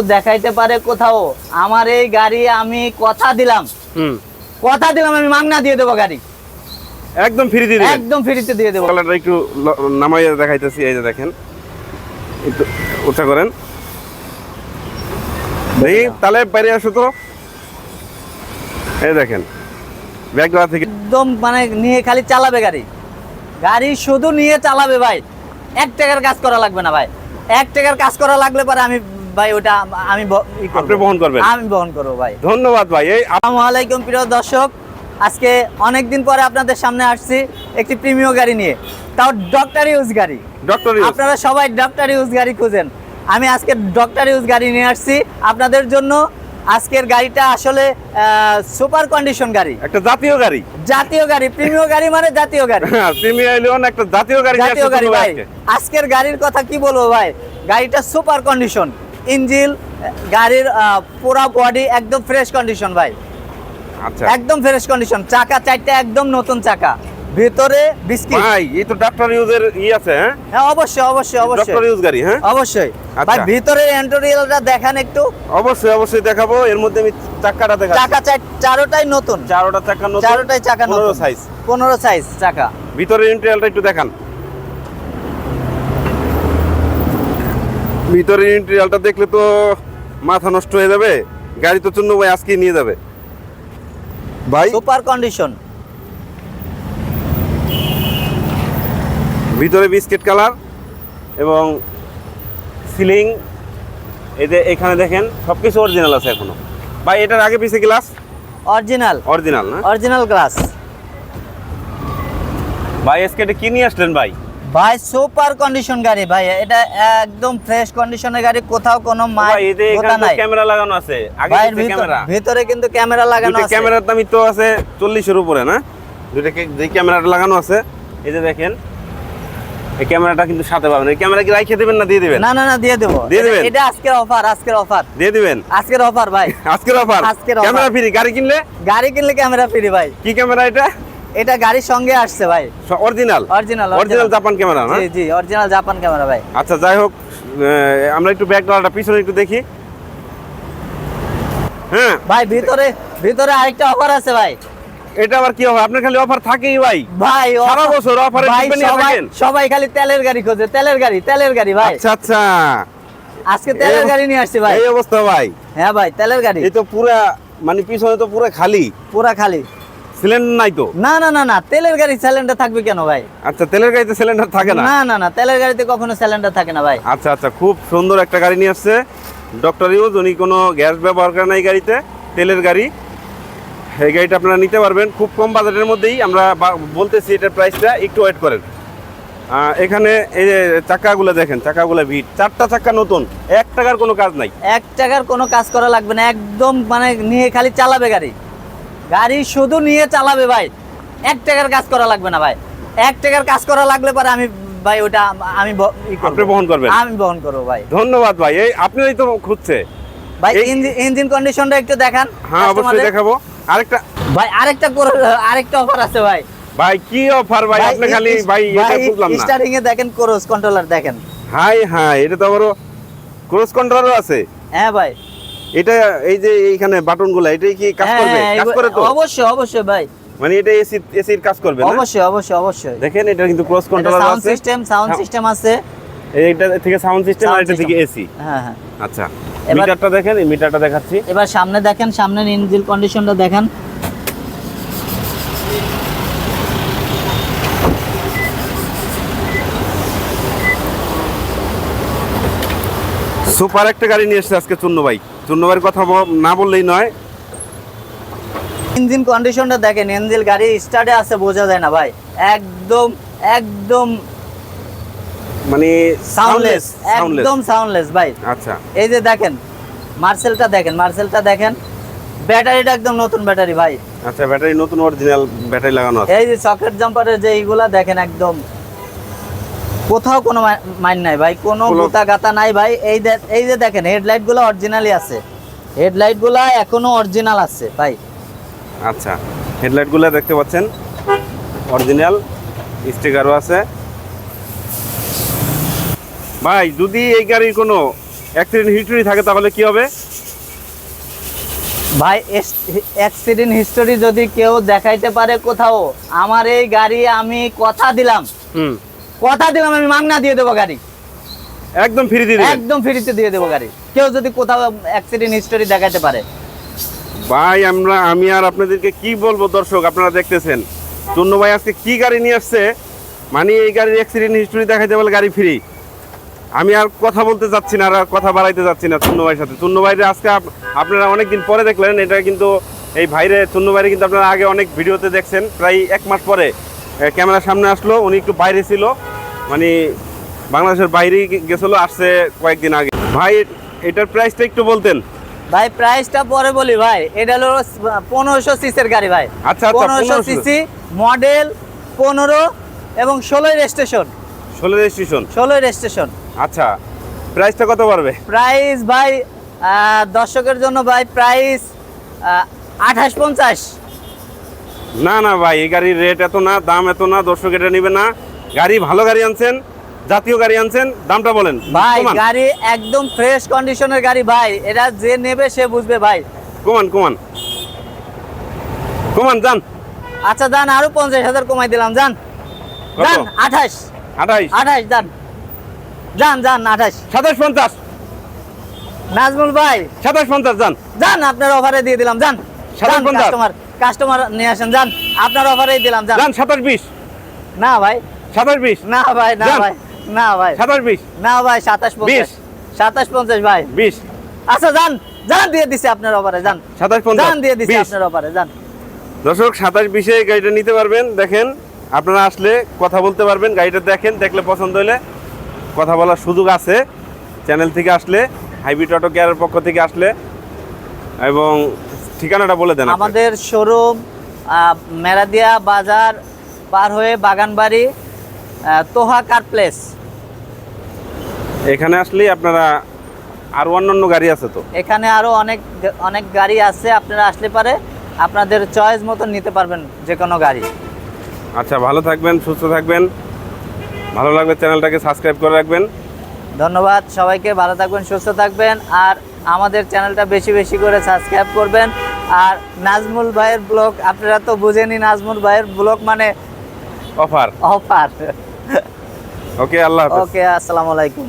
দেখাইতে পারে কোথাও। আমার এই গাড়ি আমি কথা দিলাম। কথা দিলাম আমি মাগনা দিয়ে দেবো গাড়ি। একদম ফ্রি দিয়ে একদম ফ্রিতে দিয়ে দেবো। কালারটা একটু নামাইয়া দেখাইতেছি এই যে দেখেন। একটু উঁচা করেন। দেখি তাহলে বাইরে আসো তো। এই দেখেন ব্যাগগুলা থেকে একদম মানে নিয়ে খালি চালাবে গাড়ি। গাড়ি শুধু নিয়ে চালাবে ভাই। এক টাকার কাজ করা লাগবে না ভাই। এক টাকার কাজ করা লাগলে পরে আমি ভাই ওটা আমি। আপনি বহন করবেন? আমি বহন করব ভাই। ধন্যবাদ ভাই। এই আসসালামু আলাইকুম প্রিয় দর্শক। আজকে অনেক দিন পরে আপনাদের সামনে আসছি একটি প্রিমিয় গাড়ি নিয়ে। তাও ডক্টর ইউজ গাড়ি। ডক্টর আপনারা সবাই ডক্টর ইউজ গাড়ি খুঁজেন। আমি আজকে ডক্টর ইউজ গাড়ি নিয়ে আসছি। আপনাদের জন্য আজকের গাড়িটা আসলে সুপার কন্ডিশন গাড়ি। একটা জাতীয় গাড়ি। জাতীয় গাড়ি প্রিমিয় গাড়ি মানে জাতীয় গাড়ি। প্রিমিয়ার লিওন একটা জাতীয় গাড়ি জাতীয় গাড়ি ভাই। আজকের গাড়ির কথা কি বলব ভাই? গাড়িটা সুপার কন্ডিশন ইঞ্জিল গাড়ির পুরা বডি একদম ফ্রেশ কন্ডিশন ভাই। আচ্ছা। একদম ফ্রেশ কন্ডিশন চাকা চারটা একদম নতুন চাকা। ভিতরে বিস্কিট ভাই এই তো ডক্টর ইউজের ই আছে হ্যাঁ? হ্যাঁ অবশ্যই অবশ্যই অবশ্যই। ইউজ গাড়ি হ্যাঁ? অবশ্যই। আচ্ছা। ভাই ভিতরে এন্টোরিয়ালটা দেখান একটু। অবশ্যই অবশ্যই দেখাবো। এর মধ্যে আমি চাকাটা দেখাচ্ছি। চাকা চার- চারোটাই নতুন। চারোটা চাকা নতুন। চারোটাই চাকা নতুন। সাইজ পনেরো সাইজ চাকা। ভিতরে ইন্টেরিয়ালটা একটু দেখান। ভিতরের ইন্টেরিয়ালটা দেখলে তো মাথা নষ্ট হয়ে যাবে। গাড়ি তো চুন্ন ভাই আজকে নিয়ে যাবে। ভাই? সুপার কন্ডিশন ভিতরে বিস্কিট কালার এবং সিলিং এই যে এখানে দেখেন সব কিছু অরিজিনাল আছে এখনও। ভাই এটার আগে পিছে গ্লাস অরিজিনাল অরিজিনাল না? অরিজিনাল গ্লাস ভাই এসকেটে কি নিয়ে আসলেন ভাই? ভাই সুপার কন্ডিশন গাড়ি ভাই এটা একদম ফ্রেশ কন্ডিশনের গাড়ি কোথাও কোনো মাই এখানে নাই। ক্যামেরা লাগানো আছে আগে ক্যামেরা ভিতরে কিন্তু ক্যামেরা লাগানো আছে। ক্যামেরার দামই তো আছে চল্লিশের উপরে না? দুইটা কে- যে ক্যামেরাটা লাগানো আছে। এই যে দেখেন এই ক্যামেরাটা কিন্তু সাথে পাবেন। এই ক্যামেরা কি রাইখে দেবেন না দিয়ে দিবেন? না না না দিয়ে দেবো। দিয়ে দিবেন? এটা- এটা আজকের অফার আজকের অফার দিয়ে দিবেন? আজকের অফার ভাই। আজকের অফার আজকের ক্যামেরা ফ্রি গাড়ি কিনলে? গাড়ি কিনলে ক্যামেরা ফ্রি ভাই। কি ক্যামেরা এটা? এটা গাড়ির সঙ্গে আসছে ভাই। Original original original Japan camera না? জি জি অরিজিনাল জাপান ক্যামেরা ভাই। আচ্ছা যাই হোক আমরা একটু ব্যাক ডালাটা পিছনে একটু দেখি। হ্যাঁ। ভাই ভিতরে ভিতরে আরেকটা অফার আছে ভাই। এটা আবার কি হবে আপনার খালি অফার থাকেই ভাই। ভাই সারা বছর ভাই সবাই। সবাই খালি তেলের গাড়ি খোঁজে তেলের গাড়ি তেলের গাড়ি ভাই। আচ্ছা আচ্ছা। আজকে তেলের গাড়ি নিয়ে আসছি ভাই। এই অবস্থা ভাই। হ্যাঁ ভাই তেলের গাড়ি। এই তো পুরা মানে পিছনে তো পুরো খালি। পুরা খালি। সিলিন্ডার নাই তো? না না না না তেলের গাড়ি সিলিন্ডার থাকবে কেন ভাই? আচ্ছা তেলের গাড়িতে সিলিন্ডার থাকে না? না না না তেলের গাড়িতে কখনো সিলিন্ডার থাকে না ভাই। আচ্ছা আচ্ছা খুব সুন্দর একটা গাড়ি নিয়ে আসছে। ডক্টর ইউজ উনি কোনো গ্যাস ব্যবহার করে না এই গাড়িতে তেলের গাড়ি। এই গাড়িটা আপনারা নিতে পারবেন খুব কম বাজেটের মধ্যেই। আমরা বলতেছি এটার প্রাইসটা একটু ওয়েট করেন। এখানে এই যে চাকাগুলো দেখেন চাকাগুলো ভিড়। চারটা চাকা নতুন এক টাকার কোনো কাজ নাই। এক টাকার কোনো কাজ করা লাগবে না একদম মানে নিয়ে খালি চালাবে গাড়ি। গাড়ি শুধু নিয়ে চালাবে ভাই। এক টাকার কাজ করা লাগবে না ভাই। এক টাকার কাজ করা লাগলে পরে আমি ভাই ওটা আমি আপনি বহন করবেন? আমি বহন করব ভাই। ধন্যবাদ ভাই। এই আপনারই তো খুঁজছে। ভাই ইঞ্জিন কন্ডিশনটা একটু দেখান। হ্যাঁ অবশ্যই। দেখাবো। আরেকটা ভাই আরেকটা আরেকটা অফার আছে ভাই। ভাই কি অফার ভাই? আপনি খালি ভাই এটা বুঝলাম না। স্টার্টিং এ দেখেন ক্রোজ কন্ট্রোলার দেখেন। হাই হাই এটা তো আবারও ক্রস কন্ট্রোলারও আছে। হ্যাঁ ভাই। এটা এই যে এইখানে বাটনগুলো এটাই কি কাজ হ্যাঁ, করবে? হ্যাঁ, কাজ করে তো? অবশ্যই অবশ্যই ভাই। মানে এটা এসি এসির কাজ করবে না? অবশ্যই অবশ্যই অবশ্যই। দেখেন এটা কিন্তু cruise controller sound system sound. System আছে। এইটা থেকে সাউন্ড সিস্টেম আর এটা থেকে এসি হ্যাঁ হ্যাঁ। আচ্ছা। মিটারটা দেখেন এই মিটারটা দেখাচ্ছি। এবার সামনে দেখেন সামনের ইঞ্জিন কন্ডিশনটা দেখেন। সুপার একটা গাড়ি নিয়ে এসেছে আজকে চুন্নু ভাই। চুন্নু ভাইয়ের কথা না বললেই নয়। ইঞ্জিন কন্ডিশনটা দেখেন ইঞ্জিন গাড়ি স্টার্টে আছে বোঝা যায় না ভাই। একদম একদম মানে সাউন্ডলেস সাউন্ডলেস একদম সাউন্ডলেস ভাই। আচ্ছা। এই যে দেখেন মার্সেলটা দেখেন মার্সেলটা দেখেন। ব্যাটারিটা একদম নতুন ব্যাটারি ভাই। আচ্ছা ব্যাটারি নতুন অরিজিনাল ব্যাটারি লাগানো আছে। এই যে সকেট জাম্পারের যে এইগুলা দেখেন একদম কোথাও কোনো মাইন নাই ভাই কোনো গোতা গাতা নাই ভাই। এই এই যে দেখেন হেডলাইটগুলো অরিজিনালি আছে। হেডলাইটগুলা এখনও অরিজিনাল আছে ভাই। আচ্ছা হেডলাইটগুলো দেখতে পাচ্ছেন। অরিজিনাল স্টিকারও আছে। ভাই যদি এই গাড়ির কোনো অ্যাক্সিডেন্ট হিস্টরি থাকে তাহলে কি হবে? ভাই অ্যাক্সিডেন্ট হিস্টোরি যদি কেউ দেখাইতে পারে কোথাও আমার এই গাড়ি আমি কথা দিলাম। হুম। কথা দিলাম আমি মাংনা দিয়ে দেবো গাড়ি। একদম ফ্রি দিয়ে একদম ফ্রিতে দিয়ে দেবো গাড়ি। কেউ যদি কোথাও অ্যাক্সিডেন্ট হিস্টোরি দেখাতে পারে। ভাই আমরা আমি আর আপনাদেরকে কি বলব দর্শক আপনারা দেখতেছেন। চুন্নু ভাই আজকে কি গাড়ি নিয়ে আসছে? মানে এই গাড়ির অ্যাক্সিডেন্ট হিস্টোরি দেখাইতে বলে গাড়ি ফ্রি আমি আর কথা বলতে যাচ্ছি না আর কথা বাড়াইতে যাচ্ছি না চুন্নু ভাইয়ের সাথে। চুন্নু ভাইরে আজকে আপ- আপনারা অনেকদিন পরে দেখলেন এটা কিন্তু এই ভাইরে চুন্নু ভাইরে কিন্তু আপনারা আগে অনেক ভিডিওতে দেখছেন প্রায় এক মাস পরে। ক্যামেরার সামনে আসলো উনি একটু বাইরে ছিল। মানে বাংলাদেশের বাইরেই গে- গেছিল আসছে কয়েকদিন আগে। ভাই এটার প্রাইসটা একটু বলতেন। ভাই প্রাইসটা পরে বলি ভাই। এটা হলো পনেরোশো সিসির গাড়ি ভাই। আচ্ছা, আচ্ছা, পনেরোশো 1500 সিসি মডেল পনেরো এবং ষোলোই রেজিস্ট্রেশন ষোলো রেজিস্ট্রেশন ষোলোই রেজিস্ট্রেশন আচ্ছা প্রাইসটা কত পারবে প্রাইস ভাই দর্শকের জন্য ভাই প্রাইস আঠাশ পঞ্চাশ। না না ভাই এই গাড়ির রেট এত না দাম এত না দর্শক এটা নেবে না। গাড়ি ভালো গাড়ি আনছেন জাতীয় গাড়ি আনছেন দামটা বলেন। ভাই গাড়ি একদম ফ্রেশ কন্ডিশনের গাড়ি ভাই এটা যে নেবে সে বুঝবে ভাই। কমান কমান। কমান যান। আচ্ছা যান আরও পঞ্চাশ হাজার কমাই দিলাম যান? যান আঠাশ। আঠাইশ আঠাশ যান। যান যান আঠাশ। সাতাশ পঞ্চাশ। নাজমুল ভাই। সাতাশ পঞ্চাশ যান। যান আপনার অফারে দিয়ে দিলাম যান। সাতাশ পঞ্চাশ। কাস্টমার নিয়ে আসেন যান। আপনার অফারেই দিলাম যান। যান সাতাশ বিশ না ভাই। সাতাশ বিশ না ভাই না ভাই না ভাই। সাতাশ বিশ না ভাই সাতাশ পঞ্চাশ সাতাশ পঞ্চাশ ভাই। বিশ। আচ্ছা যান। যান দিয়ে দিছে আপনার অফারে যান। সাতাশ পঞ্চাশ যান দিয়ে দিছে আপনার অফারে যান। দর্শক সাতাশ বিশে এই গাড়িটা নিতে পারবেন। দেখেন আপনারা আসলে কথা বলতে পারবেন গাড়িটা দেখেন দেখলে পছন্দ হলে কথা বলার সুযোগ আছে। চ্যানেল থেকে আসলে হাইব্রিড অটো কেয়ারের পক্ষ থেকে আসলে এবং ঠিকানাটা বলে দেন আমাদের শোরুম মেরাদিয়া বাজার পার হয়ে বাগানবাড়ি তোহা কার প্লেস এখানে আসলেই আপনারা আর অন্যান্য গাড়ি আছে তো। এখানে আরও অনেক অনেক গাড়ি আছে আপনারা আসলে পারে আপনাদের চয়েস মতো নিতে পারবেন যে কোনো গাড়ি। আচ্ছা ভালো থাকবেন সুস্থ থাকবেন। ভালো লাগবে চ্যানেলটাকে সাবস্ক্রাইব করে রাখবেন। ধন্যবাদ সবাইকে ভালো থাকবেন সুস্থ থাকবেন আর আমাদের চ্যানেলটা বেশি বেশি করে সাবস্ক্রাইব করবেন। আর নাজমুল ভাইয়ের ব্লগ আপনারা তো বুঝেনি নাজমুল ভাইয়ের ব্লগ মানে অফার। অফার। ওকে আল্লাহ ওকে আসসালামু আলাইকুম।